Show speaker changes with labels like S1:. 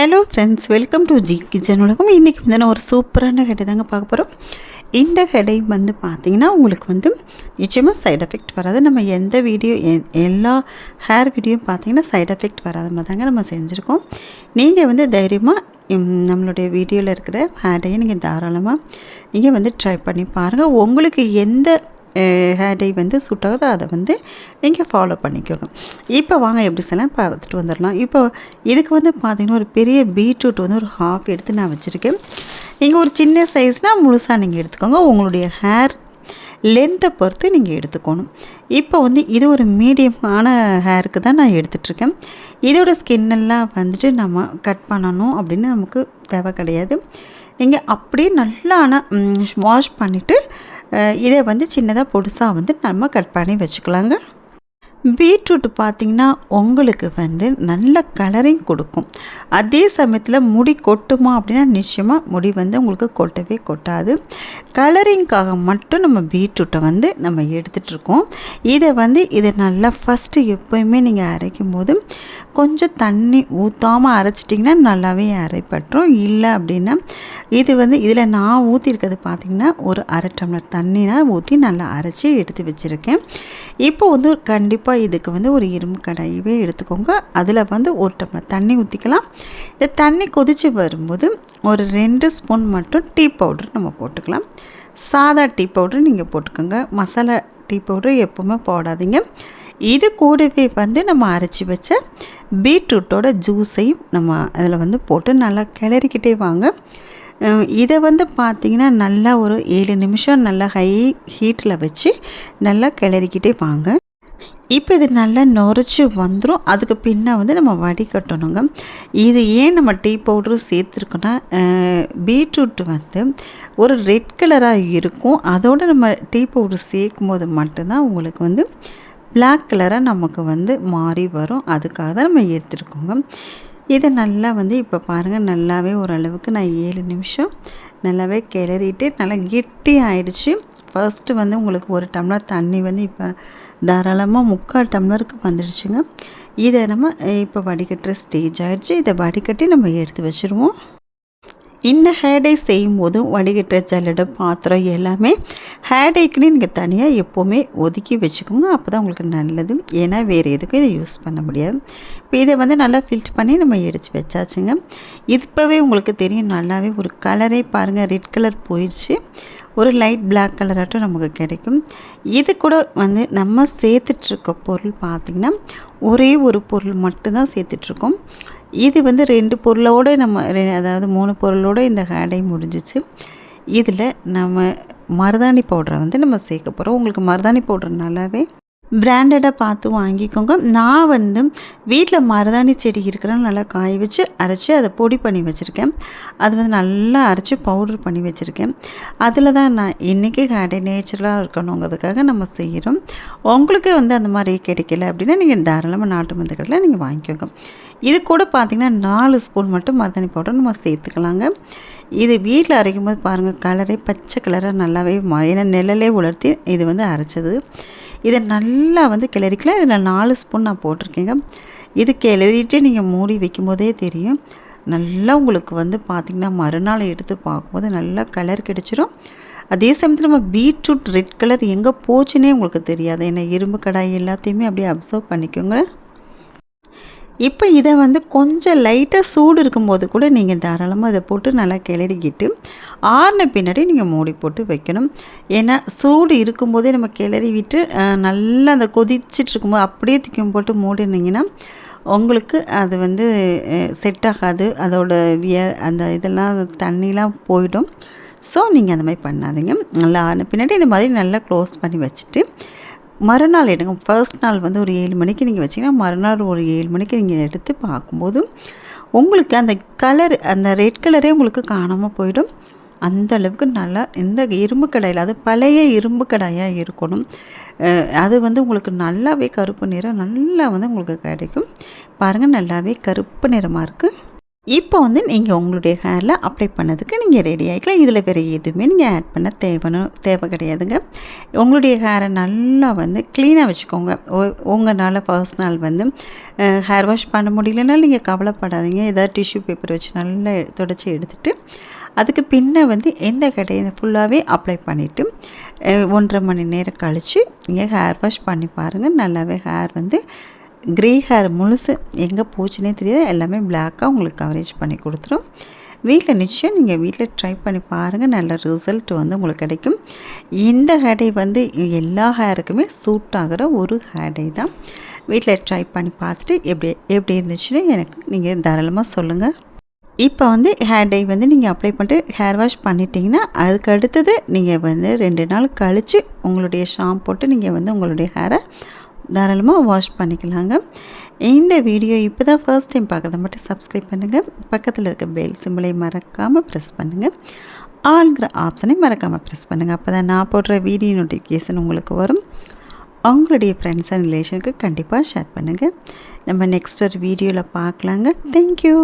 S1: Hello friends welcome to G kitchen உலகம். இன்றைக்கி வந்து நான் ஒரு சூப்பரான கடை தாங்க பார்க்க போகிறோம் இந்த கடை வந்து பார்த்திங்கன்னா உங்களுக்கு வந்து நிச்சயமாக சைட் எஃபெக்ட் வராது. நம்ம எந்த வீடியோ எல்லா ஹேர் வீடியோ பார்த்திங்கன்னா சைட் எஃபெக்ட் வராத மாதிரி தாங்க நம்ம செஞ்சுருக்கோம். நீங்கள் வந்து தைரியமாக நம்மளுடைய வீடியோவில் இருக்கிற ஹேடையை நீங்கள் தாராளமாக நீங்கள் வந்து ட்ரை பண்ணி பாருங்கள் உங்களுக்கு எந்த ஹேடை வந்து சூட் ஆகுதோ. அதை வந்து நீங்கள் ஃபாலோ பண்ணிக்கோங்க. இப்போ வாங்க எப்படி செய்யலாம் பார்த்துட்டு வந்துடலாம். இப்போ இதுக்கு வந்து பார்த்திங்கன்னா ஒரு பெரிய பீட்ரூட் வந்து ஒரு ஹாஃப் எடுத்து நான் வச்சுருக்கேன். நீங்கள் ஒரு சின்ன சைஸ்னால் முழுசாக நீங்கள் எடுத்துக்கோங்க. உங்களுடைய ஹேர் லென்த்தை பொறுத்து நீங்கள் எடுத்துக்கணும். இப்போ வந்து இது ஒரு மீடியமான ஹேருக்கு தான் நான் எடுத்துகிட்ருக்கேன் இதோட ஸ்கின்னெல்லாம் வந்துட்டு நம்ம கட் பண்ணணும் அப்படின்னு நமக்கு தேவை கிடையாது. நீங்கள் அப்படியே நல்லா ஆனால் வாஷ் பண்ணிவிட்டு இதை வந்து சின்னதாக பொடுசாக வந்து நம்ம கட் பண்ணி வச்சுக்கலாங்க. பீட்ரூட் பார்த்திங்கன்னா உங்களுக்கு வந்து நல்ல கலரிங் கொடுக்கும். அதே சமயத்தில் முடி கொட்டுமா அப்படின்னா நிச்சயமாக முடி வந்து உங்களுக்கு கொட்டவே கொட்டாது. கலரிங்க்காக மட்டும் நம்ம பீட்ரூட்டை வந்து நம்ம எடுத்துகிட்ருக்கோம் இதை வந்து இதை நல்லா ஃபஸ்ட்டு எப்போயுமே நீங்கள் அரைக்கும் போது கொஞ்சம் தண்ணி ஊற்றாமல் அரைச்சிட்டிங்கன்னா நல்லாவே அரைப்பட்டுரும். இல்லை அப்படின்னா இது வந்து இதில் நான் ஊற்றிருக்கிறது பார்த்திங்கன்னா ஒரு அரை டம்ளர் தண்ணினா ஊற்றி நல்லா அரைச்சி எடுத்து வச்சுருக்கேன். இப்போ வந்து கண்டிப்பாக இதுக்கு வந்து ஒரு இரும்பு கடாயவே எடுத்துக்கோங்க. அதில் வந்து ஒரு டம்ளர் தண்ணி ஊற்றிக்கலாம் இந்த தண்ணி கொதித்து வரும்போது ஒரு ரெண்டு ஸ்பூன் மட்டும் டீ பவுடர் நம்ம போட்டுக்கலாம். சாதா டீ பவுடர் நீங்கள் போட்டுக்கோங்க. மசாலா டீ பவுடர் எப்போவுமே போடாதீங்க. இது கூடவே வந்து நம்ம அரைச்சி வச்ச பீட்ரூட்டோட ஜூஸையும் நம்ம அதில் வந்து போட்டு நல்லா கிளறிக்கிட்டே வாங்க. இதை வந்து பார்த்திங்கன்னா நல்லா ஒரு ஏழு நிமிஷம் நல்லா ஹை ஹீட்டில் வச்சு நல்லா கிளறிக்கிட்டே வாங்க. இப்போ இது நல்லா நுரைச்சி வந்துடும் அதுக்கு பின்ன வந்து நம்ம வடிகட்டணுங்க. இது ஏன் நம்ம டீ பவுட்ரு சேர்த்துருக்கோன்னா பீட்ரூட் வந்து ஒரு ரெட் கலராக இருக்கும். அதோடு நம்ம டீ பவுட்ரு சேர்க்கும் போது மட்டும்தான் உங்களுக்கு வந்து பிளாக் கலராக நமக்கு வந்து மாறி வரும். அதுக்காக தான் நம்ம எடுத்துருக்கோங்க. இதை நல்லா வந்து இப்போ பாருங்கள் நல்லாவே ஓரளவுக்கு நான் ஏழு நிமிஷம் நல்லாவே கிளறிட்டு நல்லா கெட்டி ஆயிடுச்சு ஃபர்ஸ்ட்டு வந்து உங்களுக்கு ஒரு டம்ளர் தண்ணி வந்து இப்போ தாராளமாக முக்கால் டம்ளருக்கு வந்துடுச்சுங்க. இதை நம்ம இப்போ வடிகட்டுற ஸ்டேஜ் ஆகிடுச்சு இதை வடிகட்டி நம்ம எடுத்து வச்சுருவோம். இந்த ஹேர்டே செய்யும் போதும் வடிகட்டுற ஜல்லடை பாத்திரம் எல்லாமே ஹேடைக்குன்னு நீங்கள் தனியாக எப்போவுமே ஒதுக்கி வச்சுக்கோங்க. அப்போ தான் உங்களுக்கு நல்லது. ஏன்னா வேறு எதுக்கும் இதை யூஸ் பண்ண முடியாது. இப்போ இதை வந்து நல்லா ஃபில்ட் பண்ணி நம்ம எடுத்து வச்சாச்சுங்க. இப்போவே உங்களுக்கு தெரியும் நல்லாவே ஒரு கலரே பாருங்கள் ரெட் கலர் போயிடுச்சு ஒரு லைட் பிளாக் கலராகட்டும் நமக்கு கிடைக்கும். இது கூட வந்து நம்ம சேர்த்துட்ருக்க பொருள் பார்த்திங்கன்னா ஒரே ஒரு பொருள் மட்டும்தான் சேர்த்துட்ருக்கோம் இது வந்து ரெண்டு பொருளோடு நம்ம அதாவது மூணு பொருளோடு இந்த ஹேடை முடிஞ்சிச்சு. இதில் நம்ம மருதாணி பவுடரை வந்து நம்ம சேர்க்க போகிறோம் உங்களுக்கு மருதாணி பவுடர் நல்லாவே பிராண்டடாக பார்த்து வாங்கிக்கோங்க. நான் வந்து வீட்டில் மருதாணி செடி இருக்கிறனால நல்லா காய வச்சு அரைச்சி அதை பொடி பண்ணி வச்சுருக்கேன். அது வந்து நல்லா அரைச்சி பவுடர் பண்ணி வச்சுருக்கேன். அதில் தான் நான் இன்றைக்கி ஹேடை நேச்சுரலாக இருக்கணுங்கிறதுக்காக நம்ம செய்கிறோம் உங்களுக்கு வந்து அந்த மாதிரி கிடைக்கல அப்படின்னா நீங்கள் தாராளமாக நாட்டு மருந்துகளில் நீங்கள் வாங்கிக்கோங்க. இது கூட பார்த்திங்கன்னா நாலு ஸ்பூன் மட்டும் மருதாணி பவுடர் நம்ம சேர்த்துக்கலாங்க. இது வீட்டில் அரைக்கும் போது பாருங்கள் கலரே பச்சை கலராக நல்லாவே ஏன்னா நிழலே உலர்த்தி இது வந்து அரைச்சது. இதை நல்லா வந்து கிளறிக்கலாம். இதில் நாலு ஸ்பூன் நான் போட்டிருக்கேங்க. இது கிளறிட்டு நீங்கள் மூடி வைக்கும் போதே தெரியும். நல்லா உங்களுக்கு வந்து பார்த்திங்கன்னா மறுநாள் எடுத்து பார்க்கும்போது நல்லா கலர் கிடச்சிரும். அதே சமயத்தில் நம்ம பீட்ரூட் ரெட் கலர் எங்கே போச்சுன்னே உங்களுக்கு தெரியாது. ஏன்னா இரும்பு கடாய் எல்லாத்தையுமே அப்படியே அப்சர்வ் பண்ணிக்கோங்க. இப்போ இதை வந்து கொஞ்சம் லைட்டாக சூடு இருக்கும்போது கூட நீங்கள் தாராளமாக இதை போட்டு நல்லா கிளறிக்கிட்டு ஆறின பின்னாடி நீங்கள் மூடி போட்டு வைக்கணும். ஏன்னா சூடு இருக்கும்போதே நம்ம கிளறி விட்டு நல்லா அந்த கொதிச்சிட்டு இருக்கும்போது அப்படியே தூக்கி போட்டு மூடினீங்கன்னா உங்களுக்கு அது வந்து செட் ஆகாது. அதோட வியர் அந்த இதெல்லாம் தண்ணிலாம் போயிடும். ஸோ நீங்கள் அந்த மாதிரி பண்ணாதீங்க. நல்லா ஆன பின்னாடி இந்த மாதிரி நல்லா க்ளோஸ் பண்ணி வச்சுட்டு மறுநாள் எடுங்க. ஃபர்ஸ்ட் நாள் வந்து ஒரு ஏழு மணிக்கு நீங்கள் வச்சிங்கன்னா மறுநாள் ஒரு ஏழு மணிக்கு நீங்கள் எடுத்து பார்க்கும்போது உங்களுக்கு அந்த கலர் அந்த ரெட் கலரே உங்களுக்கு காணாமல் போயிடும். அந்த அளவுக்கு நல்லா இந்த இரும்பு கடாயில் அது பழைய இரும்பு கடாயாக இருக்கணும். அது வந்து உங்களுக்கு நல்லாவே கருப்பு நிறம் நல்லா வந்து உங்களுக்கு கிடைக்கும். பாருங்கள் நல்லாவே கருப்பு நிறமாக இருக்குது இப்போ வந்து நீங்கள் உங்களுடைய ஹேரில் அப்ளை பண்ணதுக்கு நீங்கள் ரெடி ஆகிக்கலாம் இதில் வேறு எதுவுமே நீங்கள் ஆட் பண்ண தேவைன்னு தேவை கிடையாதுங்க. உங்களுடைய ஹேரை நல்லா வந்து க்ளீனாக வச்சுக்கோங்க. உங்களால் ஃபர்ஸ்ட் நாள் வந்து ஹேர் வாஷ் பண்ண முடியலனாலும் நீங்கள் கவலைப்படாதீங்க. ஏதாவது டிஷ்யூ பேப்பர் வச்சு நல்லா தொடச்சி எடுத்துகிட்டு அதுக்கு பின்ன வந்து எந்த கடையை ஃபுல்லாகவே அப்ளை பண்ணிவிட்டு ஒன்றரை மணி நேரம் கழித்து நீங்கள் ஹேர் வாஷ் பண்ணி பாருங்கள் நல்லாவே ஹேர் வந்து க்ரே ஹேர் முழுசு எங்கே போச்சுனே தெரியாது. எல்லாமே பிளாக்காக உங்களுக்கு கவரேஜ் பண்ணி கொடுத்துரும். வீட்டில் நிச்சயம் நீங்கள் வீட்டில் ட்ரை பண்ணி பாருங்கள் நல்ல ரிசல்ட் வந்து உங்களுக்கு கிடைக்கும். இந்த ஹேடை வந்து எல்லா ஹேருக்குமே சூட் ஆகிற ஒரு ஹேடை தான். வீட்டில் ட்ரை பண்ணி பார்த்துட்டு எப்படி எப்படி இருந்துச்சுன்னு எனக்கு நீங்கள் தாராளமாக சொல்லுங்கள். இப்போ வந்து ஹேர் டை வந்து நீங்கள் அப்ளை பண்ணிட்டு ஹேர் வாஷ் பண்ணிட்டீங்கன்னா அதுக்கு அடுத்தது நீங்கள் வந்து ரெண்டு நாள் கழித்து உங்களுடைய ஷாம் போட்டு நீங்கள் வந்து உங்களுடைய ஹேரை தாராளமாக வாஷ் பண்ணிக்கலாங்க. இந்த வீடியோ இப்போ தான் ஃபர்ஸ்ட் டைம் பார்க்குறத மட்டும் சப்ஸ்கிரைப் பண்ணுங்கள் பக்கத்தில் இருக்க பெல் சிம்பிளை மறக்காமல் ப்ரெஸ் பண்ணுங்கள் ஆளுங்கிற ஆப்ஷனை மறக்காமல் ப்ரெஸ் பண்ணுங்கள் அப்போ தான் நான் போடுற வீடியோ நோட்டிஃபிகேஷன் உங்களுக்கு வரும். அவங்களுடைய ஃப்ரெண்ட்ஸ் அண்ட் ரிலேஷனுக்கு கண்டிப்பாக ஷேர் பண்ணுங்கள் நம்ம நெக்ஸ்ட் ஒரு வீடியோவில் பார்க்கலாங்க. தேங்க்யூ